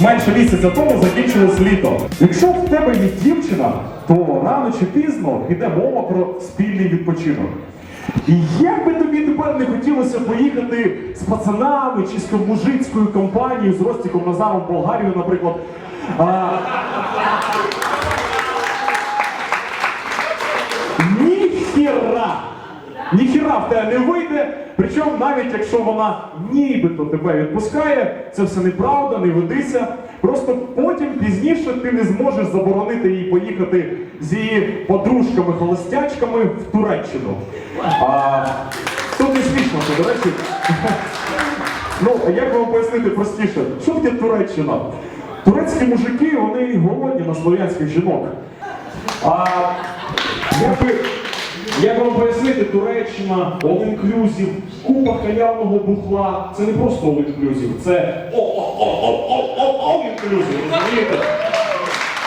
менше місяця тому закінчилось літо. Якщо в тебе є дівчина, то рано чи пізно йде мова про спільний відпочинок. І як би тобі тепер не хотілося поїхати з пацанами чи з мужицькою компанією, з Ростіком Назаром в Болгарію, наприклад. А, Ніхіра в тебе не вийде. Причому навіть якщо вона нібито тебе відпускає, це все неправда, не ведися. Просто потім пізніше ти не зможеш заборонити їй поїхати з її подружками-холостячками в Туреччину. А, тут не смішно, це, до речі. Ну, як вам пояснити простіше? Що таке Туреччина? Турецькі мужики, вони голодні на слов'янських жінок. А як, ви, як вам пояснити, Туреччина, all-inclusive, купа халявного бухла. Це не просто all-inclusive, це all-inclusive, розумієте?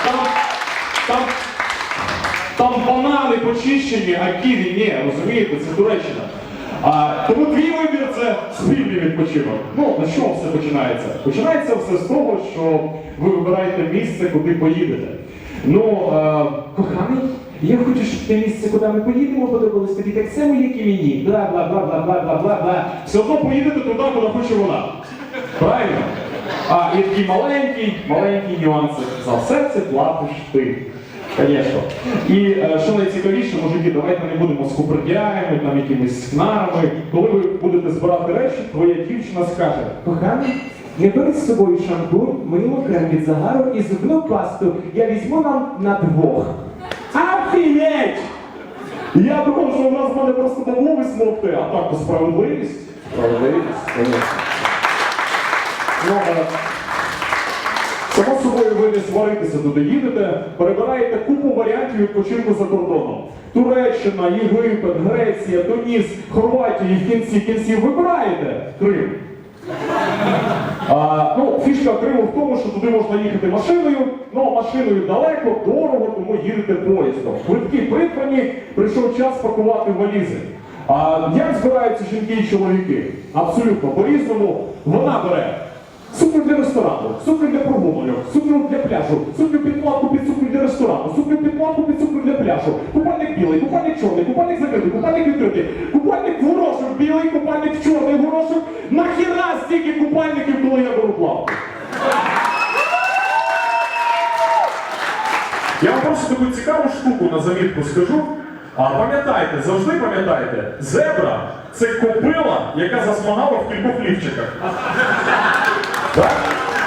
Там, там, там банани почищені, а ківі ні, розумієте, це Туреччина. А, тому твій вибір це спільний відпочинок. Ну, на що все починається? Починається все з того, що ви вибираєте місце, куди поїдете. Ну, е, Коханий, я хочу, щоб те місце, куди ми поїдемо, подобалось тобі так само, як і мені. Бла бла бла бла бла бла бла бла. все одно поїдете туди, куди хоче вона. Правильно? А, і такий маленький, маленький нюансик. За все це платиш ти. Звісно. І е, що найцікавіше, мужики, давайте не будемо скупердяями, там якимись скнарами. Коли ви будете збирати речі, твоя дівчина скаже, Коханий, не бери з собою шампунь, мило, крем від загару і зубну пасту. Я візьму нам на двох. Афінеть! Я думав, що в нас буде просто бабло висмокти, а так то справедливість. Справедливість, звісно. Ну, Само собою ви не сваритеся туди їдете, перебираєте купу варіантів відпочинку за кордоном. Туреччина, Єгипет, Греція, Туніс, Хорватія і в кінці кінців вибираєте Крим. А, ну, фішка Криму в тому, що туди можна їхати машиною, але машиною далеко, дорого, тому їдете поїздом. Квитки придбані, прийшов час пакувати валізи. А як збираються жінки і чоловіки? Абсолютно по-різному. Вона бере для ресторану, сукню для прогулянок, сукню для пляжу, сукню підкладку під сукню для ресторану, сукню підкладку під сукню для пляжу, купальник білий, купальник чорний, купальник закритий, купальник відкритий, купальник в горошок білий, купальник чорний горошок. Нахіра стільки купальників, коли я беру плавку? Я вам просто таку цікаву штуку на замітку скажу. А пам'ятайте, завжди пам'ятайте, зебра це кобила, яка засмагала в кількох лівчиках. Так?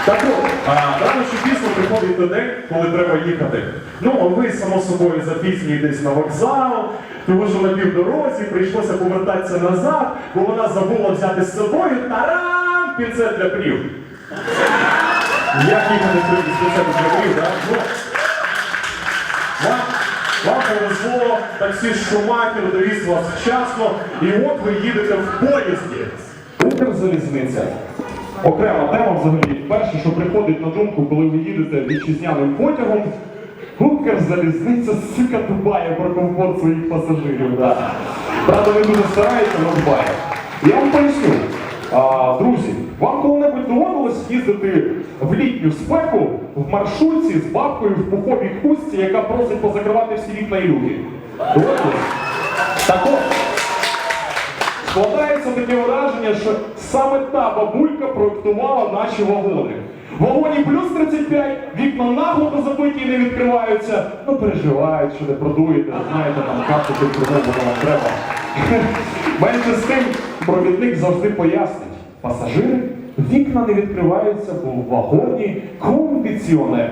Так от, рано чи пізно приходить той день, коли треба їхати. Ну, а ви, само собою, запізнюєтесь на вокзал, тому що на півдорозі прийшлося повертатися назад, бо вона забула взяти з собою тарам пінцет для плів. Як їхати з пінцетом для плів, так? Ну, вам, повезло, таксіст Шумахер довіз вас вчасно, і от ви їдете в поїзді. Укрзалізниця. Окрема тема взагалі. Перше, що приходить на думку, коли ви їдете вітчизняним потягом, Укрзалізниця сука дбає про комфорт своїх пасажирів. Да. Правда, не дуже старається, але дбає. Я вам поясню. А, друзі, вам коли-небудь доводилось їздити в літню спеку в маршрутці з бабкою в пуховій хустці, яка просить позакривати всі вікна і люки? Доводилось? Так от, Складається таке враження, що саме та бабулька проєктувала наші вагони. Вагоні плюс 35, вікна наглухо забиті і не відкриваються. Ну переживають, що не продуєте, знаєте, там карту під воно вам треба. Менше з тим, провідник завжди пояснить. Пасажири, вікна не відкриваються, бо в вагоні кондиціонер.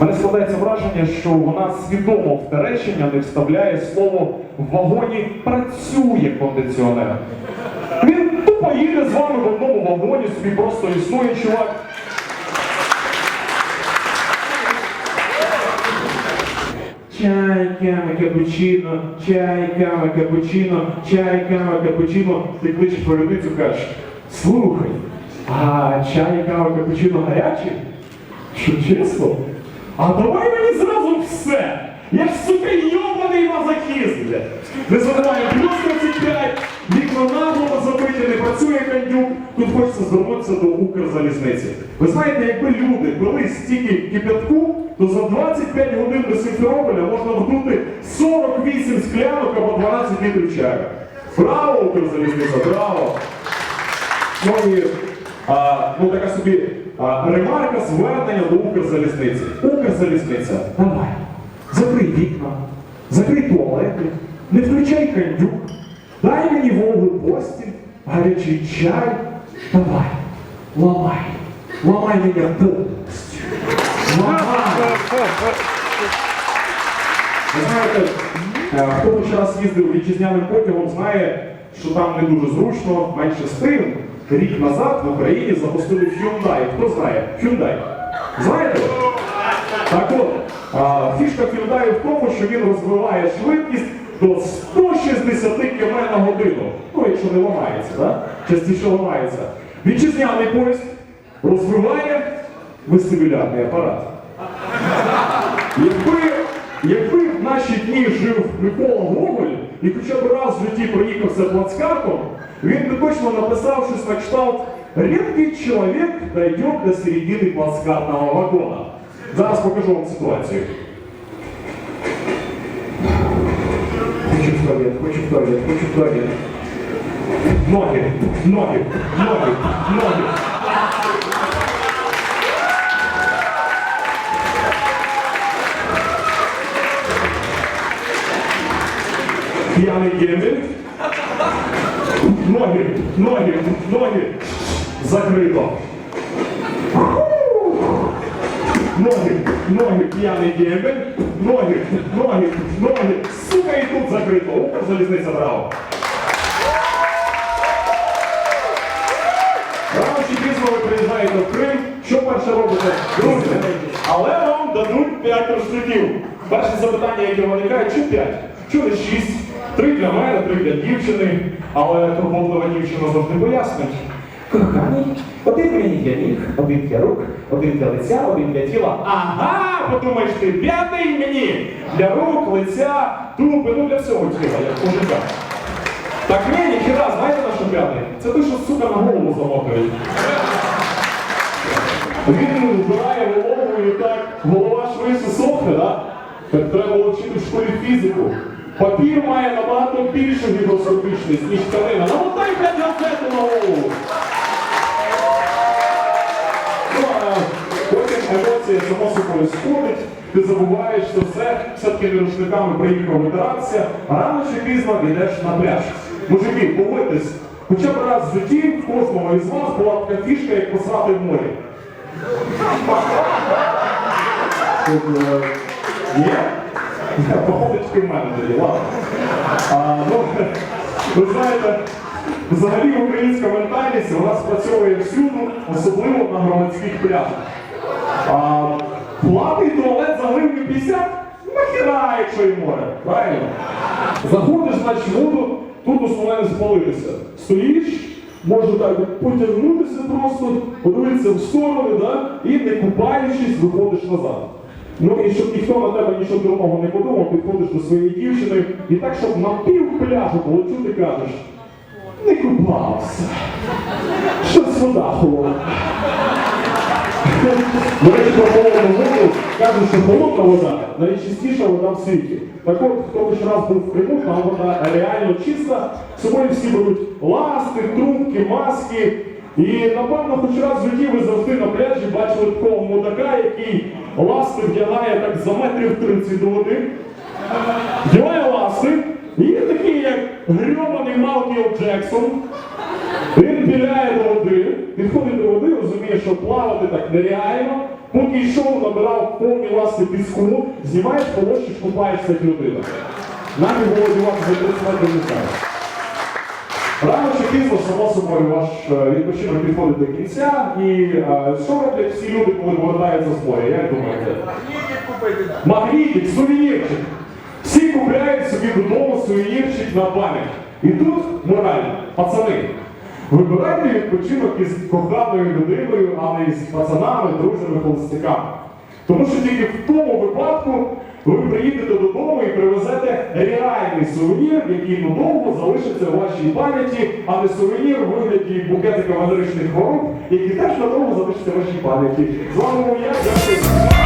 Мене складається враження, що вона свідомо в те не вставляє слово в вагоні працює кондиціонер. Він тупо їде з вами в одному вагоні, собі просто існує чувак. Чай, кава, капучино, чай, кава, капучино, чай, кава, капучино. Ти кличеш провідницю, кажеш, Слухай, а чай, кава, капучино гарячі? що чесно? А давай мені зразу все! Я ж сука йобаний мазохіст, бля! Не забуваю, плюс 35, вікно нагло забиті, не працює кондюк, тут хочеться звернутися до Укрзалізниці. Ви знаєте, якби люди пили стільки кипятку, то за 25 годин до Сімферополя можна вдути 48 склянок або 12 літрів чаю. Браво, Укрзалізниця, браво! І а, ну, така собі а, ремарка звернення до Укрзалізниці. Укрзалізниця, давай, закрий вікна, закрий туалети, не включай кандюк, дай мені вологу постіль, гарячий чай. Давай, ламай, ламай мене повністю. Ламай. Ви знаєте, е, хто хоч раз їздив вітчизняним потягом, знає, що там не дуже зручно, менше з. Рік назад в Україні запустили Hyundai. Хто знає? Hyundai. Знаєте? Так от, а, фішка Hyundai в тому, що він розвиває швидкість до 160 км на годину. Ну, якщо не ламається, да? частіше ламається. Вітчизняний поїзд розвиває вестибулярний апарат. Якби, якби в наші дні жив Микола Гоголь і хоча б раз в житті проїхався плацкартом, він би точно написав щось на кшталт «Редкий чоловік дойде до середини плацкартного вагона. Зараз покажу вам ситуацію. Хочу в туалет, хочу в туалет, хочу в туалет. Ноги, ноги, ноги, ноги. Пьяный гемель. Ноги, ноги, ноги. Закрыто. Ноги, ноги, пьяный гемель. Ноги, ноги, ноги. Сука, і тут закрито. Укрзалізниця браво. Рано чи пізно ви приїжджаєте в Крим, що перше робите? Друзі, але вам дадуть 5 рушників. Перше запитання, яке виникає, чи 5? Чому не 6? Три для мене, три для дівчини, але турботлива дівчина завжди пояснить. Коханий, один мені для ніг, один для рук, один для лиця, один для тіла. Ага, подумаєш ти, п'ятий мені для рук, лиця, трупи, ну для всього тіла, як мужика. Так ні, ніхіра, знаєте на що п'ятий? Це той, що сука на голову замотують. Він вбирає голову і так голова швидше сохне, да? Так треба вчити в школі фізику. Папір має набагато більшу гігроскопічність, ніж тканина. Намотай блядь, газету на. Ну, потім емоція само собою сходить, ти забуваєш, що все, все-таки рушниками приїхав витиратися, а рано чи пізно йдеш на пляж. Мужики, погодьтесь, хоча б раз в житті в кожного із вас була така фішка, як посрати в морі. Е, Є? Походить в мене тоді, ладно. Ну, ви знаєте, взагалі українська ментальність у нас працює всюди, особливо на громадських пляжах. А, платний туалет за гривні 50? Нахіра, якщо і море, правильно? Заходиш, значить, в воду, тут основне не спалитися. Стоїш, може так потягнутися просто, подивитися в сторони, да? і не купаючись, виходиш назад. Ну і щоб ніхто на тебе нічого дурного не подумав, підходиш до своєї дівчини і так, щоб на пів пляжу було чути, кажеш, не купався. Щось вода холодна. До речі, про холодну воду кажуть, що холодна вода найчистіша вода в світі. Так от, хто хоч раз був в Криму, там вода реально чиста. З собою всі беруть ласти, трубки, маски. І напевно, хоч раз в житті ви завжди на пляжі бачили такого мудака, який ласти вдягає так за метрів 30 до води. Вдягає ласти, і такий, як грьобаний Малкіл Джексон. Він піляє до води, підходить до води, розуміє, що плавати так нереально. Поки йшов, набирав повні ласти піску, знімаєш полощиш, купаєшся як людина. Нам його одягати за 30 метрів не. Рано чи пізно, само собою, ваш е, відпочинок підходить до кінця. І е, що роблять всі люди, коли повертаються з моря? Як думаєте? Магнітик, сувенірчик. Всі купляють собі додому сувенірчик на пам'ять. І тут мораль, пацани. Вибирайте відпочинок із коханою людиною, а не із пацанами, друзями, холостяками. Тому що тільки в тому випадку ви приїдете додому і привезете реальний сувенір, який надовго залишиться у вашій пам'яті, а не сувенір у вигляді букетика мандричних хвороб, який теж надовго залишиться в вашій пам'яті. З вами я, дякую.